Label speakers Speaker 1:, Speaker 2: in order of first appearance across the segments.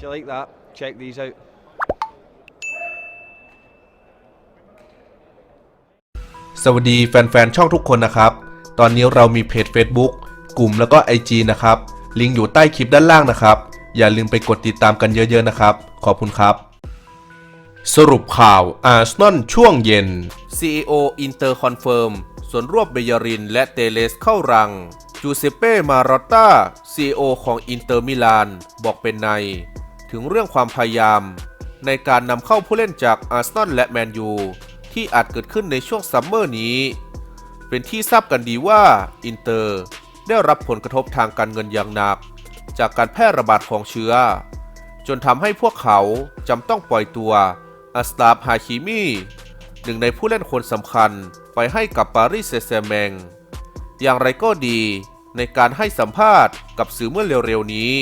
Speaker 1: If you like that, check these out.
Speaker 2: สวัสดีแฟนๆ ช่องทุกคนนะครับ ตอนนี้เรามีเพจ Facebook กลุ่มแล้วก็ IG นะครับ ลิงก์อยู่ใต้คลิปด้านล่างนะครับ อย่าลืมไปกดติดตามกันเยอะๆนะครับ ขอบคุณครับ สรุปข่าวอาร์เซนอลช่วงเย็น CEO อินเตอร์คอนเฟิร์มส่วนรวบเบยารินและเตเลสเข้ารังจูเซเป้ มารอตตา CEO ของอินเตอร์มิลาน บอกเป็นใน ถึงเรื่องความพยายาม ในการนำเข้าผู้เล่นจากอาร์เซนอลและแมนยูที่อาจเกิดขึ้นในช่วงซัมเมอร์นี้ เป็นที่ทราบกันดีว่าอินเตอร์ได้รับผลกระทบทางการเงินอย่างหนัก จากการแพร่ระบาดของเชื้อ จนทำให้พวกเขาจำต้องปล่อยตัวอัสตาฟฮาคิมีหนึ่งในผู้เล่นคนสำคัญไปให้กับปารีสเซแซแมง อย่างไรก็ดีในการให้สัมภาษณ์กับสื่อเมื่อเร็วๆนี้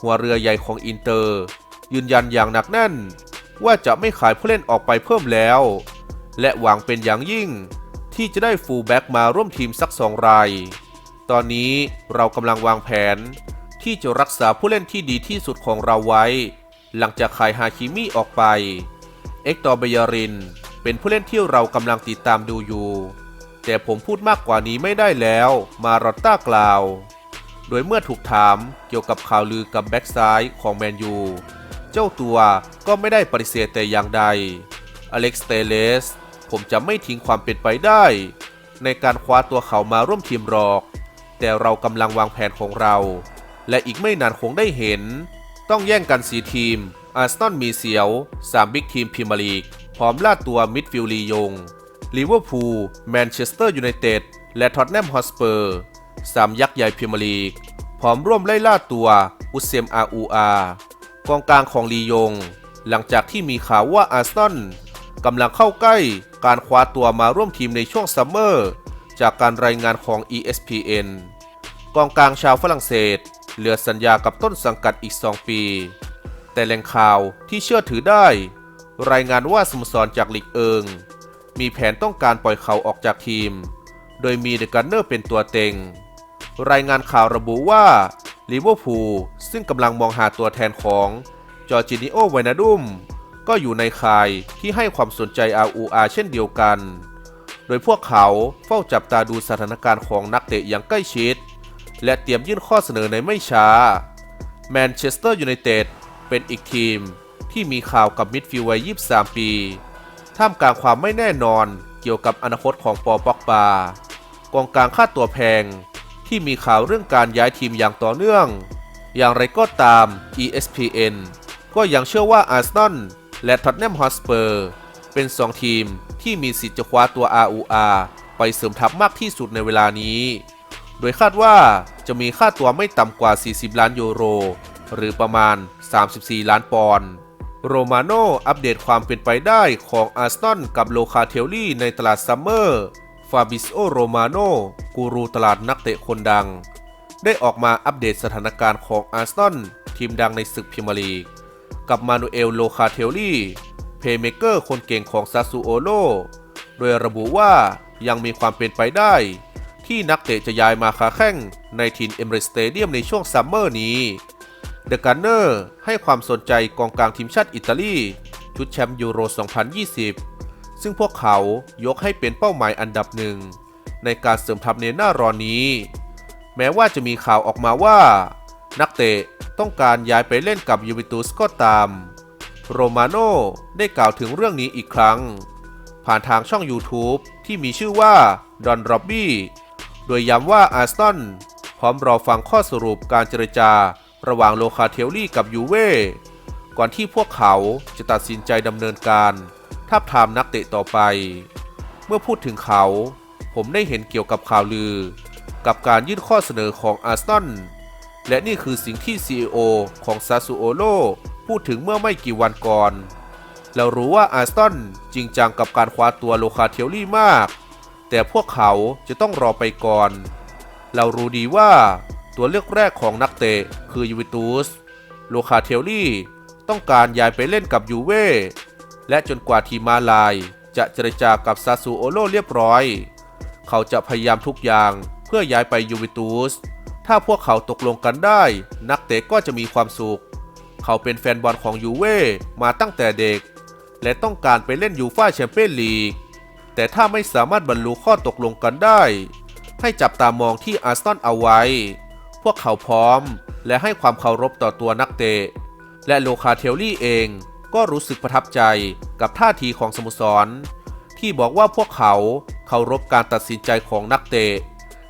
Speaker 2: หัวเรือใหญ่ของอินเตอร์ ยืนยันอย่างหนักแน่น ว่าจะไม่ขายผู้เล่นออกไปเพิ่มแล้ว และหวังเป็นอย่างยิ่ง ที่จะได้ฟูลแบ็กมาร่วมทีมสักสองราย ตอนนี้เรากำลังวางแผน ที่จะรักษาผู้เล่นที่ดีที่สุดของเราไว้ หลังจากขายฮาคิมิออกไป เอ็กตอร์เบยริน เป็นผู้เล่นที่เรากำลังติดตามดูอยู่ แต่ผมพูดมากกว่านี้ไม่ได้แล้ว มารอตต้ากล่าว โดยเมื่อถูกถามเกี่ยวกับข่าวลือกับแบ็กซ้ายของแมนยู เจ้าตัวก็ไม่ได้ปฏิเสธแต่อย่างใด อเล็กซ์เตเลส ผมจะไม่ทิ้งความเป็นไปได้ ในการคว้าตัวเขามาร่วมทีมหรอก แต่เรากำลังวางแผนของเรา และอีกไม่นานคงได้เห็น ต้องแย่งกันสีทีม อาร์เซนอลมีเสียว3บิ๊กทีมพรีเมียร์ลีก พร้อมล่าตัวมิดฟิลด์ลียงลิเวอร์พูลแมนเชสเตอร์ยูไนเต็ดและท็อตแนมฮอสเปอร์ สามยักษ์ใหญ่เมียร์ลีกพร้อมร่วมไล่ล่าตัวอุเซมอาอูอากองกลางของลียง หลังจากที่มีข่าวว่าอาร์เซนอลกำลังเข้าใกล้การคว้าตัวมาร่วมทีมในช่วงซัมเมอร์ จากการรายงานของ ESPN กองกลางชาวฝรั่งเศส เหลือสัญญากับต้นสังกัดอีก 2 ปี แต่แหล่งข่าวที่เชื่อถือได้ รายงานว่าสโมสรจากลีกเอิง มีแผนต้องการปล่อยเขาออกจากทีม โดยมีเดกันเนอร์เป็นตัวเต็ง รายงานข่าวระบุว่าลิเวอร์พูลซึ่งกำลังมองหาตัวแทนของจอร์จินิโอไวนาดุมก็อยู่ในข่ายที่ให้ความสนใจ RUR เช่นเดียวกัน โดยพวกเขาเฝ้าจับตาดูสถานการณ์ของนักเตะอย่างใกล้ชิด และเตรียมยื่นข้อเสนอในไม่ช้า แมนเชสเตอร์ยูไนเต็ดเป็นอีกทีมที่มีข่าวกับมิดฟิลด์วัย 23 ปี ท่ามกลางความไม่แน่นอนเกี่ยวกับอนาคตของปอป็อกบากองกลางค่าตัวแพง ที่มีข่าวเรื่องการย้ายทีมอย่างต่อเนื่อง อย่างไรก็ตาม ESPN ก็ยังเชื่อว่าอาร์เซนอลและท็อตแนมฮอสเปอร์เป็น2ทีมที่มีสิทธิ์จะคว้าตัว RUR ไปเสริมทัพมากที่สุดในเวลานี้ โดยคาดว่าจะมีค่าตัวไม่ต่ำกว่า 40 ล้านยูโร หรือประมาณ 34 ล้านปอนด์โรมาโนอัปเดตความเป็นไปได้ของอาร์เซนอลกับโลคาเทลลี่ในตลาดซัมเมอร์ ฟาบิโอโรมาโนกูรูตลาดนักเตะคนดัง ได้ออกมาอัปเดตสถานการณ์ของอาร์เซนอลทีมดังในศึกพรีเมียร์ลีก กับมานูเอลโลคาเทลลี่เพย์เมเกอร์คนเก่งของซาซูโอโลโดยระบุว่ายังมีความเป็นไปได้ ที่นักเตะจะย้ายมาคาแข้งในทีมเอมเรสเตเดียมในช่วงซัมเมอร์นี้เดอะกันเนอร์ให้ความสนใจกองกลางทีมชาติอิตาลี ชุดแชมป์ยูโร 2020 ซึ่งพวกเขายกให้เป็นเป้าหมายอันดับหนึ่ง ในการเสริมทัพในหน้าร้อนนี้ แม้ว่าจะมีข่าวออกมาว่า นักเตะต้องการย้ายไปเล่นกับยูเวนตุสก็ตาม โรมาโน่ได้กล่าวถึงเรื่องนี้อีกครั้ง ผ่านทางช่อง YouTube ที่มีชื่อว่าดอนร็อบบี้โดยย้ำว่าอาร์เซนพร้อมรอฟังข้อสรุปการเจรจาระหว่างโลคาเทลลี่กับยูเว่ก่อนที่พวกเขาจะตัดสินใจดำเนินการ ทับทามนักเตะต่อไป เมื่อพูดถึงเขา ผมได้เห็นเกี่ยวกับข่าวลือ กับการยื่นข้อเสนอของอาร์เซนและนี่คือสิ่งที่ CEO ของซาซูโอโลพูดถึงเมื่อไม่กี่วันก่อน เรารู้ว่าอาร์เซนจริงจังกับการคว้าตัวโลคาเทลลี่มาก แต่พวกเขาจะต้องรอไปก่อน เรารู้ดีว่าตัวเลือกแรกของนักเตะคือยูเวนตุส โลคาเทลลี่ต้องการย้ายไปเล่นกับยูเว่ และจนกว่าทีมมาลาย จะเจรจากับซาซูโอโลเรียบร้อย เขาจะพยายามทุกอย่างเพื่อย้ายไปยูเวนตุส ถ้าพวกเขาตกลงกันได้ นักเตะก็จะมีความสุข เขาเป็นแฟนบอลของยูเว่มาตั้งแต่เด็ก และต้องการไปเล่นยูฟ่าแชมเปี้ยนลีก แต่ถ้าไม่สามารถบรรลุข้อตกลงกันได้ ให้จับตามองที่อาร์ซนอลเอาไว้ พวกเขาพร้อมและให้ความเคารพต่อตัวนักเตะ และโลคาเทลลี่เอง ก็รู้สึกประทับใจกับท่าทีของสโมสร ที่บอกว่าพวกเขาเคารพการตัดสินใจของนักเตะ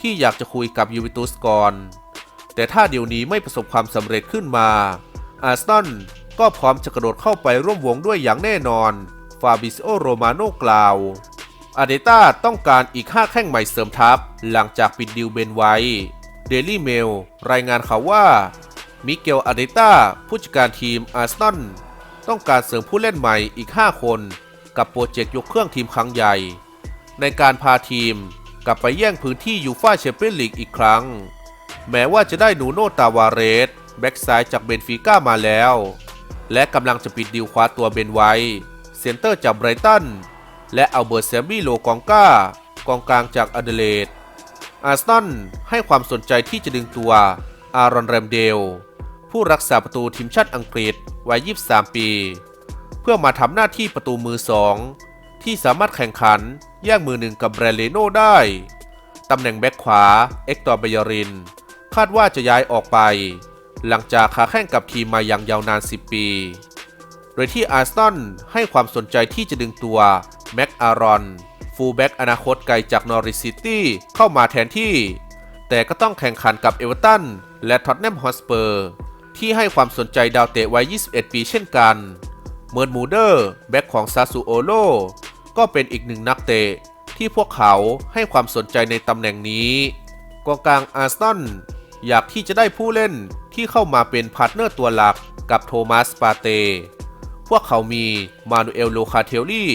Speaker 2: ที่อยากจะคุยกับยูเวนตุสก่อน แต่ถ้าเดี๋ยวนี้ไม่ประสบความสำเร็จขึ้นมาอาร์เซนอลก็พร้อมจะกระโดดเข้าไปร่วมวงด้วยอย่างแน่นอน ฟาบิซโอโรมาโนกล่าวอาเดต้าต้องการอีก 5 แข้งใหม่เสริมทัพ หลังจากปิดดิวเบนไว้เดลี่เมลรายงานข่าวว่า มิเกลอาเดต้าผู้จัดการทีมอาร์เซนอล ต้องการเสริมผู้เล่นใหม่อีก 5 คน กับโปรเจกต์ยกเครื่องทีมครั้งใหญ่ ในการพาทีมกลับไปแย่งพื้นที่ยูฟ่าแชมเปี้ยนลีกอีกครั้ง แม้ว่าจะได้นูโนตาวาเรสแบ็กซ้ายจากเบนฟิก้ามาแล้ว และกำลังจะปิดดีลคว้าตัวเบนไว้เซนเตอร์จากไบรตันและอัลเบิร์ตแซมบี้โลกองก้ากองกลางจากอเดเลดอาร์ซนอลให้ความสนใจที่จะดึงตัวอารอนแรมเดล ผู้รักษาประตูทีมชาติอังกฤษวัย 23 ปี เพื่อมาทำหน้าที่ประตูมือสองที่สามารถแข่งขันแย่งมือหนึ่งกับแบรเลโนได้ ตำแหน่งแบ็คขวา เอ็กตอร์เบยริน คาดว่าจะย้ายออกไป หลังจากค้าแข่งกับทีมมาอย่างยาวนาน 10 ปี โดยที่อาร์เซนอลให้ความสนใจที่จะดึงตัว แม็กอารอน ฟูลแบ็กอนาคตไกลจากนอริสซิตี้เข้ามาแทนที่ แต่ก็ต้องแข่งขันกับเอเวอร์ตันและท็อตแนมฮอสเปอร์ ที่ให้ความสนใจดาวเตะวัย 21 ปีเช่นกัน เมิร์นมูเดอร์แบ็กของซาซูโอโลก็เป็นอีกหนึ่งนักเตะที่พวกเขาให้ความสนใจในตำแหน่งนี้กองกลางอาร์เซนอลอยากที่จะได้ผู้เล่นที่เข้ามาเป็นพาร์ทเนอร์ตัวหลักกับโทมัสปาเต พวกเขามีมานูเอลโลคาเทลลี่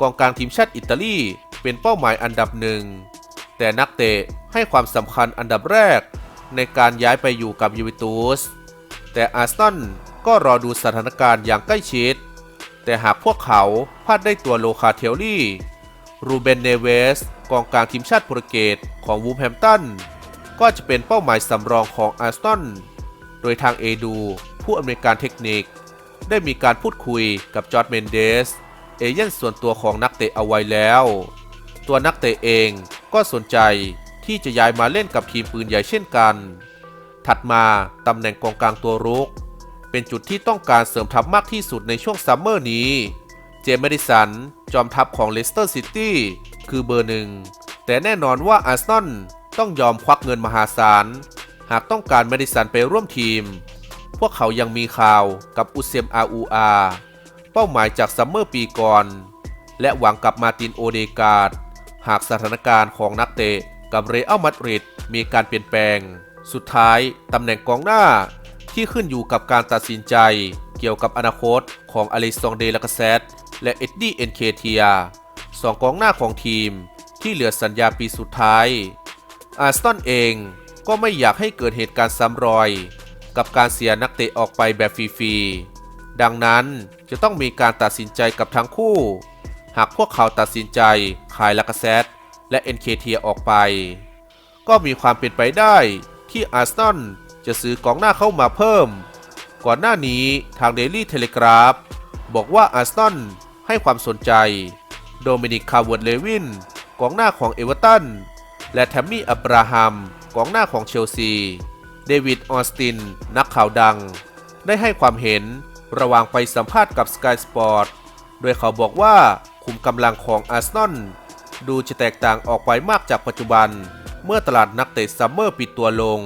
Speaker 2: กองกลางทีมชาติอิตาลีเป็นเป้าหมายอันดับหนึ่ง แต่นักเตะให้ความสำคัญอันดับแรกในการย้ายไปอยู่กับยูเวนตุส แต่อาร์เซนก็รอดูสถานการณ์อย่างใกล้ชิด แต่หากพวกเขาพลาดได้ตัวโลคาเทลลี่ รูเบนเนเวส กองกลางทีมชาติโปรตุเกสของวูฟแฮมตัน ก็จะเป็นเป้าหมายสำรองของอาร์เซนโดยทางเอดู ผู้อำนวยการเทคนิค ได้มีการพูดคุยกับจอร์ดเมนเดส เอเย่นส่วนตัวของนักเตะเอาไว้แล้ว ตัวนักเตะเองก็สนใจที่จะย้ายมาเล่นกับทีมปืนใหญ่เช่นกัน ถัดมาตำแหน่งกองกลางตัวรุก เป็นจุดที่ต้องการเสริมทัพมากที่สุดในช่วงซัมเมอร์นี้ เจมส์แมดิสัน จอมทัพของเลสเตอร์ซิตี้คือเบอร์หนึ่ง แต่แน่นอนว่าอาร์เซนอลต้องยอมควักเงินมหาศาล หากต้องการแมดิสันไปร่วมทีม พวกเขายังมีข่าวกับอุเซมอาอูอาเป้าหมายจากซัมเมอร์ปีก่อน และหวังกับมาตินโอเดกาดหากสถานการณ์ของนักเตะกับเรอัลมาดริดมีการเปลี่ยนแปลง สุดท้ายตำแหน่งกองหน้าที่ขึ้นอยู่กับการตัดสินใจเกี่ยวกับอนาคตของอลิซองเดลากาเซตและเอ็ดดี้เอ็นเคเทียสองกองหน้าของทีมที่เหลือสัญญาปีสุดท้าย อาร์เซนเองก็ไม่อยากให้เกิดเหตุการณ์ซ้ำรอย กับการเสียนักเตะออกไปแบบฟรีๆ ดังนั้นจะต้องมีการตัดสินใจกับทั้งคู่ หากพวกเขาตัดสินใจขายลากาเซตและเอ็นเคเทียออกไป ก็มีความเป็นไปได้ ที่อาร์เซนอลจะซื้อกองหน้าเข้ามาเพิ่ม ก่อนหน้านี้ทางเดลี่เทเลกราฟบอกว่าอาร์เซนอลให้ความสนใจ โดมินิกคาร์เวิร์ดเลวินกองหน้าของเอเวอร์ตันและแทมมี่อับราฮัมกองหน้าของเชลซี เดวิดออสติน นักข่าวดัง ได้ให้ความเห็นระหว่างไปสัมภาษณ์กับ Sky Sport โดยเขาบอกว่า คุมกำลังของอาร์เซนอลดูจะแตกต่างออกไปมากจากปัจจุบัน เมื่อตลาดนักเตะซัมเมอร์ปิดตัวลง